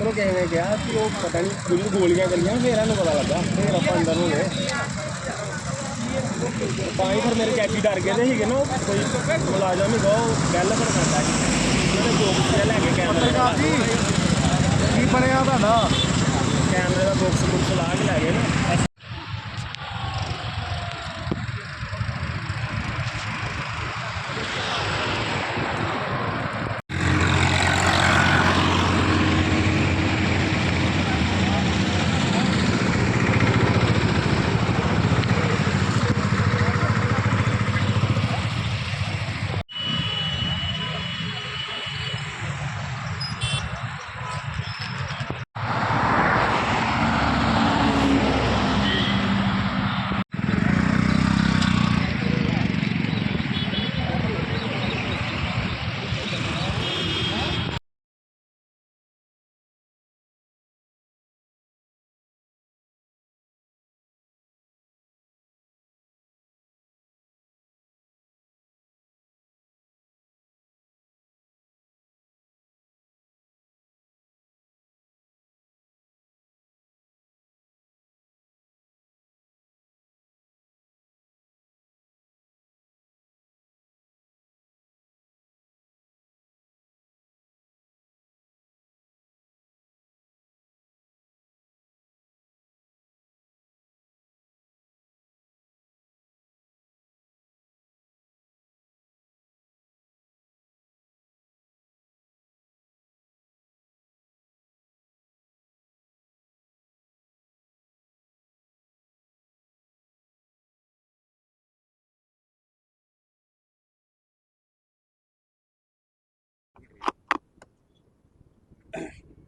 ਚਲੋ ਕਿਸੇ ਨੇ ਕਿਹਾ ਕਿ ਉਹ ਪਤਾ ਨਹੀਂ ਕੁਝ ਗੋਲੀਆਂ ਚੱਲੀਆਂ ਫਿਰ ਇਹਨੂੰ ਪਤਾ ਲੱਗਾ। ਫਿਰ ਆਪਾਂ ਅੰਦਰ ਹੋ ਗਏ। ਤਾਂ ਹੀ ਫਿਰ ਮੇਰੇ ਕੈਪੀ ਡਰ ਗਏ ਤੇ ਸੀਗੇ ਨਾ, ਉਹ ਕੋਈ ਮੁਲਾਜ਼ਮ ਹੀ ਉਹ ਗੱਲ ਕਰ ਸਕਦਾ ਸੀ। ਉਹਨੇ ਬੋਕਸ ਲੈ ਕੇ ਕੈਮਰੇ ਦਾ ਜੀ ਕੀ ਬਣਿਆ ਤੁਹਾਡਾ ਕੈਮਰੇ ਦਾ ਬੋਕਸ ਬੁਕਸ ਲਾ ਕੇ ਲੈ ਗਏ ਨਾ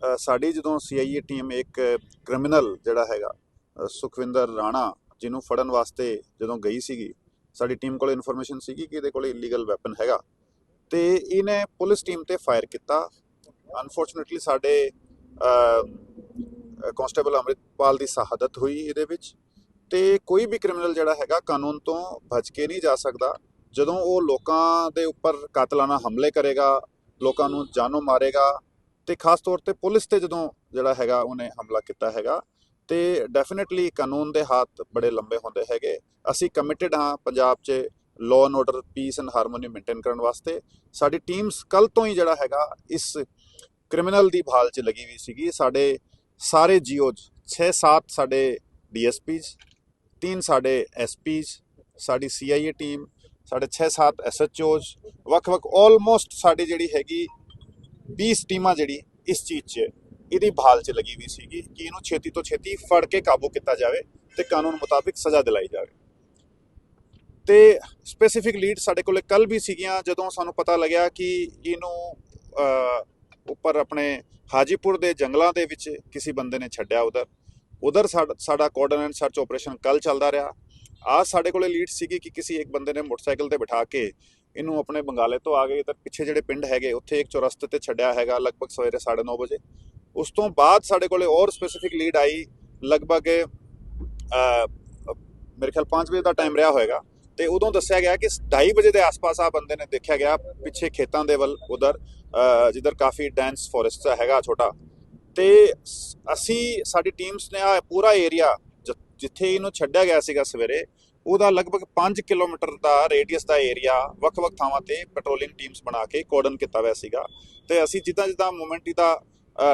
ਸਾਡੀ ਜਦੋਂ ਸੀਆਈਏ ਟੀਮ ਇੱਕ ਕ੍ਰਿਮੀਨਲ ਜਿਹੜਾ ਹੈਗਾ ਸੁਖਵਿੰਦਰ ਰਾਣਾ ਜਿਹਨੂੰ ਫੜਨ ਵਾਸਤੇ ਜਦੋਂ ਗਈ ਸੀਗੀ, ਸਾਡੀ ਟੀਮ ਕੋਲ ਇਨਫੋਰਮੇਸ਼ਨ ਸੀਗੀ ਕਿ ਇਹਦੇ ਕੋਲ ਇਲੀਗਲ ਵੈਪਨ ਹੈਗਾ ਤੇ ਇਹਨੇ ਪੁਲਿਸ ਟੀਮ ਤੇ ਫਾਇਰ ਕੀਤਾ। ਅਨਫੋਰਚੂਨੇਟਲੀ ਸਾਡੇ ਕਨਸਟੇਬਲ ਅੰਮ੍ਰਿਤਪਾਲ ਦੀ ਸ਼ਹਾਦਤ ਹੋਈ ਇਹਦੇ ਵਿੱਚ ਤੇ ਕੋਈ ਵੀ ਕ੍ਰਿਮੀਨਲ ਜਿਹੜਾ ਹੈਗਾ ਕਾਨੂੰਨ ਤੋਂ ਬਚ ਕੇ ਨਹੀਂ ਜਾ ਸਕਦਾ। ਜਦੋਂ ਉਹ ਲੋਕਾਂ ਦੇ ਉੱਪਰ ਕਾਤਲਾਨਾ ਹਮਲੇ ਕਰੇਗਾ, ਲੋਕਾਂ ਨੂੰ ਜਾਨੋਂ ਮਾਰੇਗਾ ਤੇ ਖਾਸ ਤੌਰ ਤੇ ਪੁਲਿਸ ਤੇ ਜਦੋਂ ਜਿਹੜਾ ਹੈਗਾ ਉਹਨੇ ਹਮਲਾ ਕੀਤਾ ਹੈਗਾ, ਤੇ ਡੈਫੀਨਿਟਲੀ ਕਾਨੂੰਨ ਦੇ ਹੱਥ ਬੜੇ ਲੰਬੇ ਹੁੰਦੇ ਹੈਗੇ। ਅਸੀਂ ਕਮਿਟਿਡ ਹਾਂ ਪੰਜਾਬ 'ਚ law and order peace and harmony maintain ਕਰਨ ਵਾਸਤੇ। ਸਾਡੀ ਟੀਮਸ ਕੱਲ ਤੋਂ ਹੀ ਜਿਹੜਾ ਹੈਗਾ ਇਸ ਕ੍ਰਿਮੀਨਲ ਦੀ ਭਾਲ 'ਚ ਲੱਗੀ ਹੋਈ ਸੀਗੀ। ਸਾਡੇ ਸਾਰੇ ਜੀਓਜ਼ 6-7 ਸਾਡੇ ਡੀਐਸਪੀਜ਼, ਤਿੰਨ ਸਾਡੇ ਐਸਪੀਜ਼, ਸਾਡੀ ਸੀਆਈਏ ਟੀਮ ਸਾਡੇ 6-7 ਐਸਐਚਓਜ਼, ਵੱਖ-ਵੱਖ ਆਲਮੋਸਟ ਸਾਡੀ ਜਿਹੜੀ ਹੈਗੀ 20 ਟੀਮਾਂ ਜਿਹੜੀ ਇਸ ਚੀਜ਼ 'ਚ, ਇਹਦੀ ਭਾਲ 'ਚ ਲੱਗੀ ਹੋਈ ਸੀਗੀ ਕਿ ਇਹਨੂੰ ਛੇਤੀ ਤੋਂ ਛੇਤੀ ਫੜ ਕੇ ਕਾਬੂ ਕੀਤਾ ਜਾਵੇ ਤੇ ਕਾਨੂੰਨ ਮੁਤਾਬਿਕ ਸਜ਼ਾ ਦਿਲਾਈ ਜਾਵੇ। ਤੇ ਸਪੈਸੀਫਿਕ ਲੀਡ ਸਾਡੇ ਕੋਲੇ ਕੱਲ ਵੀ ਸੀਗੀਆਂ, ਜਦੋਂ ਸਾਨੂੰ ਪਤਾ ਲੱਗਿਆ ਕਿ ਇਹਨੂੰ ਉੱਪਰ ਆਪਣੇ ਹਾਜੀਪੁਰ ਦੇ ਜੰਗਲਾਂ ਦੇ ਵਿੱਚ ਕਿਸੇ ਬੰਦੇ ਨੇ ਛੱਡਿਆ ਉਧਰ। ਉਧਰ ਸਾਡਾ ਕੋਆਰਡੀਨੇਟ ਐਂਡ ਸਰਚ ਆਪਰੇਸ਼ਨ ਕੱਲ ਚੱਲਦਾ ਰਿਹਾ। ਆ ਸਾਡੇ ਕੋਲੇ ਲੀਡ ਸੀਗੀ ਕਿ ਕਿਸੇ ਇੱਕ ਬੰਦੇ ਨੇ ਮੋਟਰਸਾਈਕਲ ਤੇ ਬਿਠਾ ਕੇ ਇਹਨੂੰ ਆਪਣੇ ਬੰਗਾਲੇ ਤੋਂ ਆ ਗਏ ਤਾਂ ਪਿੱਛੇ ਜਿਹੜੇ ਪਿੰਡ ਹੈਗੇ, ਉੱਥੇ ਇੱਕ ਚੌਰਸਤੇ ਤੇ ਛੱਡਿਆ ਹੈਗਾ ਲਗਭਗ ਸਵੇਰੇ 9:30 ਵਜੇ। ਉਸ ਤੋਂ ਬਾਅਦ ਸਾਡੇ ਕੋਲੇ ਔਰ ਸਪੈਸੀਫਿਕ ਲੀਡ ਆਈ, ਲਗਭਗ ਮੇਰੇ ਖਿਆਲ 5 ਵਜੇ ਦਾ ਟਾਈਮ ਰਿਹਾ ਹੋਏਗਾ। ਤੇ ਉਦੋਂ ਦੱਸਿਆ ਗਿਆ ਕਿ 2:30 ਵਜੇ ਦੇ ਆਸ-ਪਾਸ ਆ ਬੰਦੇ ਨੇ ਦੇਖਿਆ ਗਿਆ, ਪਿੱਛੇ ਖੇਤਾਂ ਦੇ ਵੱਲ, ਉਧਰ ਜਿੱਧਰ ਕਾਫੀ ਡੈਂਸ ਫੋਰੈਸਟ ਹੈਗਾ, ਛੋਟਾ। ਤੇ ਸ- ਅਸੀਂ, ਸਾਡੀ ਟੀਮਸ ਨੇ ਆ ਪੂਰਾ ਏਰੀਆ ਜਿੱਥੇ ਇਹਨੂੰ ਛੱਡਿਆ ਗਿਆ ਸੀਗਾ ਸਵੇਰੇ ਉਹਦਾ ਲਗਭਗ 5 ਕਿਲੋਮੀਟਰ ਦਾ ਰੇਡੀਅਸ ਦਾ ਏਰੀਆ ਵੱਖ-ਵੱਖ ਥਾਵਾਂ ਤੇ ਪੈਟਰੋਲਿੰਗ ਟੀਮਸ ਬਣਾ ਕੇ ਕੋਰਡਨ ਕੀਤਾ ਹੋਇਆ ਸੀਗਾ। ਤੇ ਅਸੀਂ ਜਿੱਦਾਂ ਜਿੱਦਾਂ ਮੂਵਮੈਂਟ ਦਾ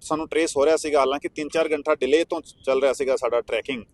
ਸਾਨੂੰ ਟਰੇਸ ਹੋ ਰਿਹਾ ਸੀਗਾ ਹਾਲਾਂਕਿ 3-4 ਘੰਟਾ ਡਿਲੇ ਤੋਂ ਚੱਲ ਰਿਹਾ ਸੀਗਾ ਸਾਡਾ ਟਰੈਕਿੰਗ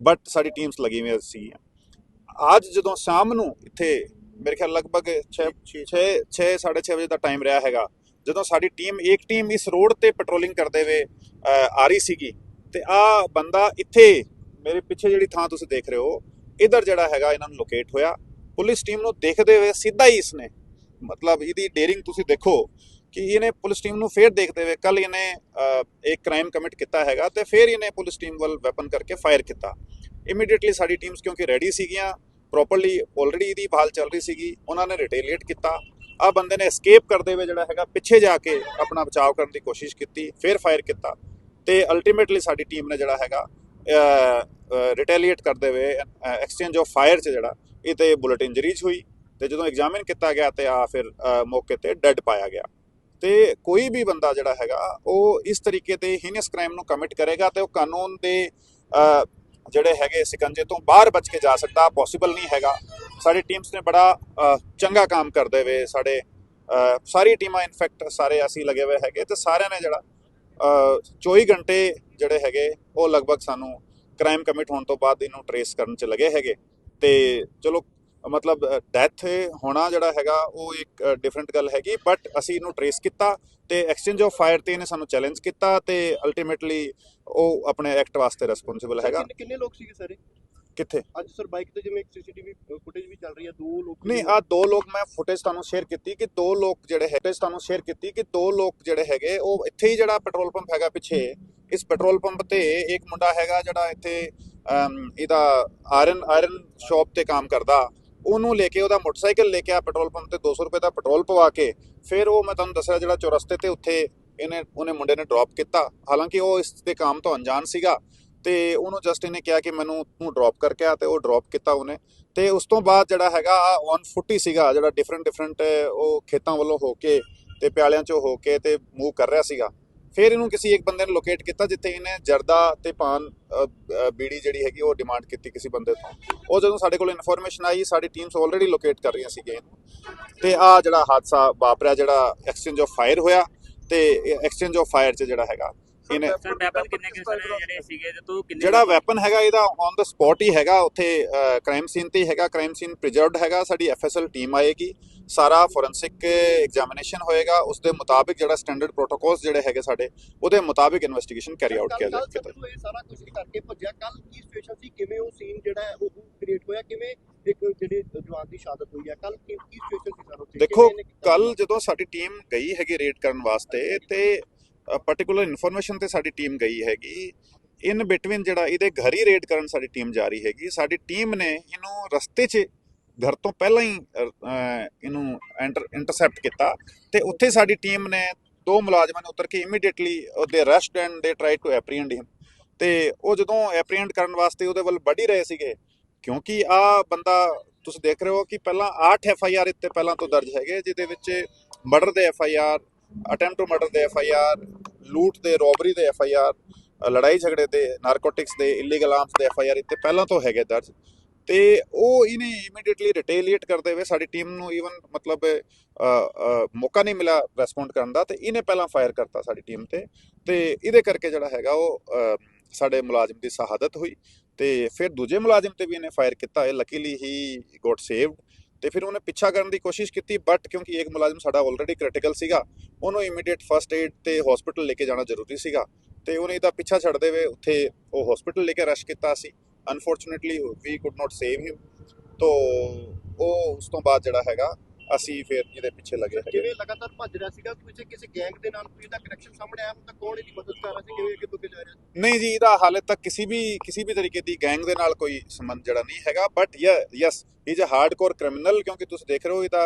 ਬਟ ਸਾਡੀ ਟੀਮਸ ਲੱਗੀ ਹੋਈ ਸੀ ਅੱਜ ਜਦੋਂ ਸ਼ਾਮ ਨੂੰ ਇੱਥੇ ਮੇਰੇ ਖਿਆਲ ਲਗਭਗ 6 6 6 6:30 ਵਜੇ ਦਾ ਟਾਈਮ ਰਿਹਾ ਹੈਗਾ ਜਦੋਂ ਸਾਡੀ ਟੀਮ ਇੱਕ ਟੀਮ ਇਸ ਰੋਡ ਤੇ ਪੈਟਰੋਲਿੰਗ ਕਰਦੇ ਹੋਏ ਆ ਰਹੀ ਸੀਗੀ ਤੇ ਆ ਬੰਦਾ ਇੱਥੇ ਮੇਰੇ ਪਿੱਛੇ ਜਿਹੜੀ ਥਾਂ ਤੁਸੀਂ ਦੇਖ ਰਹੇ ਹੋ ਇਧਰ ਜਿਹੜਾ ਹੈਗਾ ਇਹਨਾਂ ਨੂੰ ਲੋਕੇਟ ਹੋਇਆ। ਪੁਲਿਸ ਟੀਮ ਨੂੰ ਦੇਖਦੇ ਹੋਏ ਸਿੱਧਾ ਹੀ ਇਸਨੇ ਮਤਲਬ ਇਹਦੀ ਡੇਰਿੰਗ ਤੁਸੀਂ ਦੇਖੋ ਕਿ ਇਹਨੇ ਪੁਲਿਸ ਟੀਮ ਨੂੰ ਫੇਰ ਦੇਖਦੇ ਹੋਏ ਕੱਲ ਇਹਨੇ ਅ, ਇੱਕ ਕ੍ਰਾਈਮ ਕਮਿਟ ਕੀਤਾ ਹੈਗਾ ਤੇ ਫੇਰ ਇਹਨੇ ਪੁਲਿਸ ਟੀਮ ਵੱਲ ਵੈਪਨ ਕਰਕੇ ਫਾਇਰ ਕੀਤਾ। ਇਮੀਡੀਏਟਲੀ ਸਾਡੀ ਟੀਮਸ ਕਿਉਂਕਿ ਰੈਡੀ ਸੀਗੀਆਂ ਪ੍ਰੋਪਰਲੀ ਆਲਰੇਡੀ ਇਹਦੀ ਭਾਲ ਚੱਲ ਰਹੀ ਸੀਗੀ ਉਹਨਾਂ ਨੇ ਰਿਟੇਲੀਏਟ ਕੀਤਾ। ਆ ਬੰਦੇ ਨੇ ਐਸਕੇਪ ਕਰਦੇ ਹੋਏ ਜਿਹੜਾ ਹੈਗਾ ਪਿੱਛੇ ਜਾ ਕੇ ਆਪਣਾ ਬਚਾਅ ਕਰਨ ਦੀ ਕੋਸ਼ਿਸ਼ ਕੀਤੀ ਫਿਰ ਫਾਇਰ ਕੀਤਾ। ਤੇ ਅਲਟੀਮੇਟਲੀ ਸਾਡੀ ਟੀਮ ਨੇ ਜਿਹੜਾ ਹੈਗਾ ਰਿਟੈਲੀਏਟ ਕਰਦੇ ਹੋਏ ਐਕਸਚੇਂਜ ਆਫ ਫਾਇਰ ਚ ਜਿਹੜਾ ਇਹ ਤੇ ਬੁਲਟ ਇੰਜਰੀਜ਼ ਹੋਈ ਤੇ ਜਦੋਂ ਐਗਜ਼ਾਮਿਨ ਕੀਤਾ ਗਿਆ ਤੇ ਆ ਫਿਰ ਮੌਕੇ ਤੇ ਡੈੱਡ ਪਾਇਆ ਗਿਆ। ਤੇ ਕੋਈ ਵੀ ਬੰਦਾ ਜਿਹੜਾ ਹੈਗਾ, ਉਹ ਇਸ ਤਰੀਕੇ ਤੇ ਹੀਨਸ ਕ੍ਰਾਈਮ ਨੂੰ ਕਮਿਟ ਕਰੇਗਾ ਤੇ ਉਹ ਕਾਨੂੰਨ ਦੇ ਜਿਹੜੇ ਹੈਗੇ ਸਿਕੰਜੇ ਤੋਂ ਬਾਹਰ ਬਚ ਕੇ ਜਾ ਸਕਦਾ ਪੋਸੀਬਲ ਨਹੀਂ ਹੈਗਾ। ਸਾਡੀ ਟੀਮਸ ਨੇ ਬੜਾ ਚੰਗਾ ਕੰਮ ਕਰਦੇ ਹੋਏ ਸਾਡੇ ਸਾਰੀ ਟੀਮਾਂ ਇਨਫੈਕਟ ਸਾਰੇ ਅਸੀਂ ਲੱਗੇ ਹੋਏ ਹੈਗੇ ਤੇ ਸਾਰਿਆਂ ਨੇ ਜਿਹੜਾ 24 ਘੰਟੇ ਜਿਹੜੇ ਹੈਗੇ ਉਹ ਲਗਭਗ ਸਾਨੂੰ ਕ੍ਰਾਈਮ ਕਮਿਟ ਹੋਣ ਤੋਂ ਬਾਅਦ ਇਹਨੂੰ ਟਰੇਸ ਕਰਨ ਚ ਲੱਗੇ ਹੈਗੇ। ਤੇ ਚਲੋ ਮਤਲਬ ਡੈਥ ਹੋਣਾ ਜਿਹੜਾ ਹੈਗਾ ਉਹ ਇੱਕ ਡਿਫਰੈਂਟ ਗੱਲ ਹੈਗੀ ਬਟ ਅਸੀਂ ਇਹਨੂੰ ਟਰੇਸ ਕੀਤਾ ਤੇ ਐਕਸਚੇਂਜ ਆਫ ਫਾਇਰ ਤੇ ਇਹਨੇ ਸਾਨੂੰ ਚੈਲੰਜ ਕੀਤਾ ਤੇ ਅਲਟੀਮੇਟਲੀ ਉਹ ਆਪਣੇ ਐਕਟ ਵਾਸਤੇ ਰਿਸਪੌਂਸਿਬਲ ਹੈਗਾ। ਕਿੰਨੇ- ਕਿੰਨੇ ਲੋਕ ਸੀਗੇ ਸਰ? ਕਿੱਥੇ? ਅੱਜ ਸਰ ਬਾਈਕ ਤੇ ਜਿਵੇਂ ਇੱਕ ਸੀਸੀਟੀਵੀ ਫੁਟੇਜ ਵੀ ਚੱਲ ਰਹੀ ਹੈ ਦੋ ਲੋਕ ਨਹੀਂ ਆ ਦੋ ਲੋਕ ਮੈਂ ਫੁਟੇਜ ਤੁਹਾਨੂੰ ਸ਼ੇਅਰ ਕੀਤੀ ਕਿ ਦੋ ਲੋਕ ਜਿਹੜੇ ਹੈ ਫੁਟੇਜ ਤੁਹਾਨੂੰ ਸ਼ੇਅਰ ਕੀਤੀ ਕਿ ਦੋ ਲੋਕ ਜਿਹੜੇ ਹੈਗੇ ਉਹ ਇੱਥੇ ਹੀ ਜਿਹੜਾ ਪੈਟਰੋਲ ਪੰਪ ਹੈਗਾ ਪਿੱਛੇ। ਇਸ ਪੈਟਰੋਲ ਪੰਪ ਤੇ ਇੱਕ ਮੁੰਡਾ ਹੈਗਾ ਜਿਹੜਾ ਇੱਥੇ ਇਹਦਾ ਆਇਰਨ ਆਇਰਨ ਸ਼ਾਪ ਤੇ ਕੰਮ ਕਰਦਾ। ਉਹਨੂੰ ਲੈ ਕੇ ਉਹਦਾ ਮੋਟਰਸਾਈਕਲ ਲੈ ਕੇ ਆ ਪੈਟਰੋਲ ਪੰਪ ਤੇ 200 ਰੁਪਏ ਦਾ ਪੈਟਰੋਲ ਪਵਾ ਕੇ। ਫਿਰ ਉਹ ਮੈਂ ਤੁਹਾਨੂੰ ਦੱਸਿਆ ਜਿਹੜਾ ਚੌਰਸਤੇ ਤੇ ਉੱਥੇ ਇਹਨੇ ਉਹਨੇ ਮੁੰਡੇ ਨੇ ਡ੍ਰੌਪ ਕੀਤਾ। ਹਾਲਾਂਕਿ ਉਹ ਇਸ ਦੇ ਕੰਮ ਤੋਂ ਅਣਜਾਣ ਸੀਗਾ। ਤੇ ਉਹਨੂੰ ਜਸਟ ਇਹਨੇ ਕਿਹਾ ਕਿ ਮੈਨੂੰ ਤੂੰ ਡ੍ਰੌਪ ਕਰਕੇ ਆ ਤੇ ਉਹ ਡ੍ਰੌਪ ਕੀਤਾ ਉਹਨੇ। ਤੇ ਉਸ ਤੋਂ ਬਾਅਦ ਜਿਹੜਾ ਹੈਗਾ ਔਨ ਫੁੱਟ ਹੀ ਸੀਗਾ, ਜਿਹੜਾ ਡਿਫਰੈਂਟ ਡਿਫਰੈਂਟ ਉਹ ਖੇਤਾਂ ਵੱਲੋਂ ਹੋ ਕੇ ਤੇ ਪਿਆਲਿਆਂ ਚੋਂ ਹੋ ਕੇ ਤੇ ਮੂਵ ਕਰ ਰਿਹਾ ਸੀਗਾ। ਫਿਰ ਇਹਨੂੰ ਕਿਸੇ ਇੱਕ ਬੰਦੇ ਨੇ ਲੋਕੇਟ ਕੀਤਾ, ਜਿੱਥੇ ਇਹਨੇ ਜਰਦਾ ਤੇ ਪਾਨ ਬੀੜੀ ਜਿਹੜੀ ਹੈਗੀ ਉਹ ਡਿਮਾਂਡ ਕੀਤੀ ਕਿਸੇ ਬੰਦੇ ਤੋਂ। ਉਹ ਜਦੋਂ ਸਾਡੇ ਕੋਲ ਇਨਫੋਰਮੇਸ਼ਨ ਆਈ, ਸਾਡੀ ਟੀਮਸ ਆਲਰੇਡੀ ਲੋਕੇਟ ਕਰ ਰਹੀਆਂ ਸੀਗੀਆਂ ਇਹਨੂੰ। ਤੇ ਆ ਜਿਹੜਾ ਹਾਦਸਾ ਵਾਪਰਿਆ, ਜਿਹੜਾ ਐਕਸਚੇਂਜ ਆਫ ਫਾਇਰ ਹੋਇਆ, ਤੇ ਐਕਸਚੇਂਜ ਆਫ ਫਾਇਰ 'ਚ ਜਿਹੜਾ ਹੈਗਾ। ਇਹਨੇ ਸਰ ਵੈਪਨ ਕਿੰਨੇ ਕਿੰਨੇ ਸਾਰੇ ਜਿਹੜੇ ਸੀਗੇ ਤੇ ਤੂੰ ਕਿੰਨੇ ਜਿਹੜਾ ਵੈਪਨ ਹੈਗਾ ਇਹਦਾ ਔਨ ਦਾ ਸਪੌਟ ਹੀ ਹੈਗਾ ਉੱਥੇ ਕ੍ਰਾਈਮ ਸੀਨ ਤੇ ਹੈਗਾ ਕ੍ਰਾਈਮ ਸੀਨ ਪ੍ਰੀਜ਼ਰਵਡ ਹੈਗਾ ਸਾਡੀ ਐਫਐਸਐਲ ਟੀਮ ਆਏਗੀ ਸਾਰਾ ਫੋਰੈਂਸਿਕ ਐਗਜ਼ਾਮੀਨੇਸ਼ਨ ਹੋਏਗਾ ਉਸ ਦੇ ਮੁਤਾਬਿਕ ਜਿਹੜਾ ਸਟੈਂਡਰਡ ਪ੍ਰੋਟੋਕੋਲਸ ਜਿਹੜੇ ਹੈਗੇ ਸਾਡੇ ਉਹਦੇ ਮੁਤਾਬਿਕ ਇਨਵੈਸਟੀਗੇਸ਼ਨ ਕੈਰੀ ਆਊਟ ਕੀਤਾ ਕੱਲ ਕੀਤਾ ਜਦੋਂ ਇਹ ਸਾਰਾ ਕੁਝ ਕਰਕੇ ਭੱਜਿਆ ਕੱਲ ਕੀ ਸਿਚੁਏਸ਼ਨ ਸੀ ਕਿਵੇਂ ਉਹ ਸੀਨ ਜਿਹੜਾ ਉਹ ਕ੍ਰੀਏਟ ਹੋਇਆ ਕਿਵੇਂ ਇੱਕ ਜਿਹੜੇ ਜਵਾਨ ਦੀ ਸ਼ਹਾਦਤ ਹੋਈ ਹੈ ਕੱਲ ਕੀ ਕੀ ਸਿਚੁਏਸ਼ਨ ਸੀ ਸਰ ਉੱਥੇ? ਦੇਖੋ? ਕੱਲ ਜਦੋਂ ਸਾਡੀ ਟੀਮ ਗਈ ਹੈਗੀ ਰੇਡ ਕਰਨ ਵਾਸਤੇ ਤੇ ਪਾਰਟਿਕੂਲਰ ਇਨਫੋਰਮੇਸ਼ਨ ਤੇ ਸਾਡੀ ਟੀਮ ਗਈ ਹੈਗੀ। ਇਨ ਬਿਟਵੀਨ ਜਿਹੜਾ ਇਹਦੇ ਘਰ ਹੀ ਰੇਡ ਕਰਨ ਸਾਡੀ ਟੀਮ ਜਾ ਰਹੀ ਹੈਗੀ। ਸਾਡੀ ਟੀਮ ਨੇ ਇਹਨੂੰ ਰਸਤੇ 'ਚ ਘਰ ਤੋਂ ਪਹਿਲਾਂ ਹੀ ਅ, ਅ, ਇਹਨੂੰ ਇੰਟਰਸੈਪਟ ਕੀਤਾ। ਤੇ ਉੱਥੇ ਸਾਡੀ ਟੀਮ ਨੇ ਦੋ ਮੁਲਾਜ਼ਮਾਂ ਨੇ ਉਤਰ ਕੇ ਇਮੀਡੀਏਟਲੀ ਉਹਦੇ ਅਰੈਸਟ ਐਂਡ ਦੇ ਟਰਾਈ ਟੂ ਐਪਰੀਹੈਂਡ ਹਿਮ ਤੇ ਉਹ ਜਦੋਂ ਐਪਰੀਹੈਂਡ ਕਰਨ ਵਾਸਤੇ ਉਹਦੇ ਵੱਲ ਵੱਢ ਹੀ ਰਹੇ ਸੀਗੇ ਕਿਉਂਕਿ ਆ ਬੰਦਾ ਤੁਸੀਂ ਦੇਖ ਰਹੇ ਹੋ ਕਿ ਪਹਿਲਾਂ 8 ਐਫ ਆਈ ਆਰ ਇੱਥੇ ਪਹਿਲਾਂ ਤੋਂ ਦਰਜ ਹੈਗੇ ਜਿਹਦੇ ਵਿੱਚ ਮਰਡਰ ਦੇ F I R attempt to murder ਦੇ ਐਫ ਆਈ ਆਰ, ਲੂਟ ਦੇ ਰੋਬਰੀ ਦੇ ਐਫ ਆਈ ਆਰ, ਲੜਾਈ ਝਗੜੇ ਦੇ, ਨਾਰਕੋਟਿਕਸ ਦੇ ਇਲੀਗਲ ਆਰਮਸ ਦੇ ਐਫ ਆਈ ਆਰ ਇੱਥੇ ਪਹਿਲਾਂ ਤੋਂ ਹੈਗੇ ਦਰਜ। ਤੇ ਉਹ ਇਹਨੇ ਇਮੀਡੀਏਟਲੀ ਰਿਟੇਲੀਏਟ ਕਰਦੇ ਹੋਏ ਸਾਡੀ ਟੀਮ ਨੂੰ ਈਵਨ ਮਤਲਬ ਮੌਕਾ ਨਹੀਂ ਮਿਲਿਆ ਰੈਸਪੌਂਡ ਕਰਨ ਦਾ ਤੇ ਇਹਨੇ ਪਹਿਲਾਂ ਫਾਇਰ ਕਰਤਾ ਸਾਡੀ ਟੀਮ ਤੇ। ਤੇ ਇਹਦੇ ਕਰਕੇ ਜਿਹੜਾ ਹੈਗਾ ਉਹ ਸਾਡੇ ਮੁਲਾਜ਼ਮ ਦੀ ਸ਼ਹਾਦਤ ਹੋਈ ਤੇ ਫਿਰ ਦੂਜੇ ਮੁਲਾਜ਼ਮ ਤੇ ਵੀ ਇਹਨੇ ਫਾਇਰ ਕੀਤਾ। ਇਹ ਲੱਕੀਲੀ ਹੀ ਗੋਟ ਸੇਵਡ ਤੇ ਫਿਰ ਉਹਨੇ ਪਿੱਛਾ ਕਰਨ ਦੀ ਕੋਸ਼ਿਸ਼ ਕੀਤੀ ਬਟ ਕਿਉਂਕਿ ਇੱਕ ਮੁਲਾਜ਼ਮ ਸਾਡਾ ਆਲਰੇਡੀ ਕ੍ਰਿਟੀਕਲ ਸੀਗਾ, ਉਹਨੂੰ ਇਮੀਡੀਏਟ ਫਰਸਟ ਏਡ ਤੇ ਹਸਪੀਟਲ ਲੈ ਕੇ ਜਾਣਾ ਜ਼ਰੂਰੀ ਸੀਗਾ ਤੇ ਉਹਨੇ ਇਹਦਾ ਪਿੱਛਾ ਛੱਡਦੇ ਹੋਏ ਉੱਥੇ ਉਹ ਹਸਪੀਟਲ ਲੈ ਕੇ ਰਸ਼ ਕੀਤਾ ਸੀ। Unfortunately we could not save him ਤੋ ਉਹ ਉਸ ਤੋਂ ਬਾਅਦ ਜਿਹੜਾ ਹੈਗਾ ਅਸੀਂ ਫਿਰ ਇਹਦੇ ਪਿੱਛੇ ਲੱਗੇ ਹੈਗੇ। ਜਿਵੇਂ ਲਗਾਤਾਰ ਭੱਜ ਰਿਹਾ ਸੀਗਾ? ਕਿਸੇ ਕਿਸੇ ਗੈਂਗ ਦੇ ਨਾਲ ਕੋਈ ਇਹਦਾ ਕਨੈਕਸ਼ਨ ਸਾਹਮਣੇ ਆਇਆ? ਹੁਣ ਤੱਕ ਕੌਣ ਇਹਦੀ ਮਦਦ ਕਰ ਰਿਹਾ ਸੀ? ਕਿਵੇਂ ਅੱਗੇ ਤੋਂ ਅੱਗੇ ਜਾ ਰਿਹਾ ਸੀ? ਨਹੀਂ ਜੀ ਇਹਦਾ ਹਾਲੇ ਤੱਕ ਕਿਸੇ ਵੀ ਕਿਸੇ ਵੀ ਤਰੀਕੇ ਦੀ ਗੈਂਗ ਦੇ ਨਾਲ ਕੋਈ ਸੰਬੰਧ ਜਿਹੜਾ ਨਹੀਂ ਹੈਗਾ। But yes is a hardcore criminal ਕਿਉਂਕਿ ਤੁਸੀਂ ਦੇਖ ਰਹੇ ਹੋ ਇਹਦਾ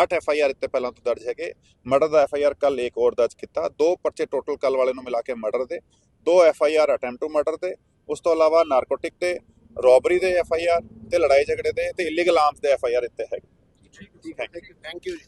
8 ਐਫ ਆਈ ਆਰ ਇੱਥੇ ਪਹਿਲਾਂ ਤੋਂ ਦਰਜ ਹੈਗੇ। ਮਰਡਰ ਦਾ ਐਫ ਆਈ ਆਰ ਕੱਲ ਇੱਕ ਹੋਰ ਦਰਜ ਕੀਤਾ। ਦੋ ਪਰਚੇ ਟੋਟਲ ਕੱਲ ਵਾਲੇ ਨੂੰ ਮਿਲਾ ਕੇ ਮਰਡਰ ਦੇ। ਦੋ F I R attempt to murder ਦੇ। ਉਸ ਤੋਂ ਇਲਾਵਾ ਨਾਰਕੋਟਿਕ ਦੇ ਰੋਬਰੀ ਦੇ ਐਫ ਆਈ ਆਰ ਤੇ ਲੜਾਈ ਝਗੜੇ ਦੇ ਤੇ ਇਲੀਗਲ ਆਰਮਸ ਦੇ ਐਫ ਆਈ ਆਰ ਇੱਥੇ ਹੈਗੇ। Thank you.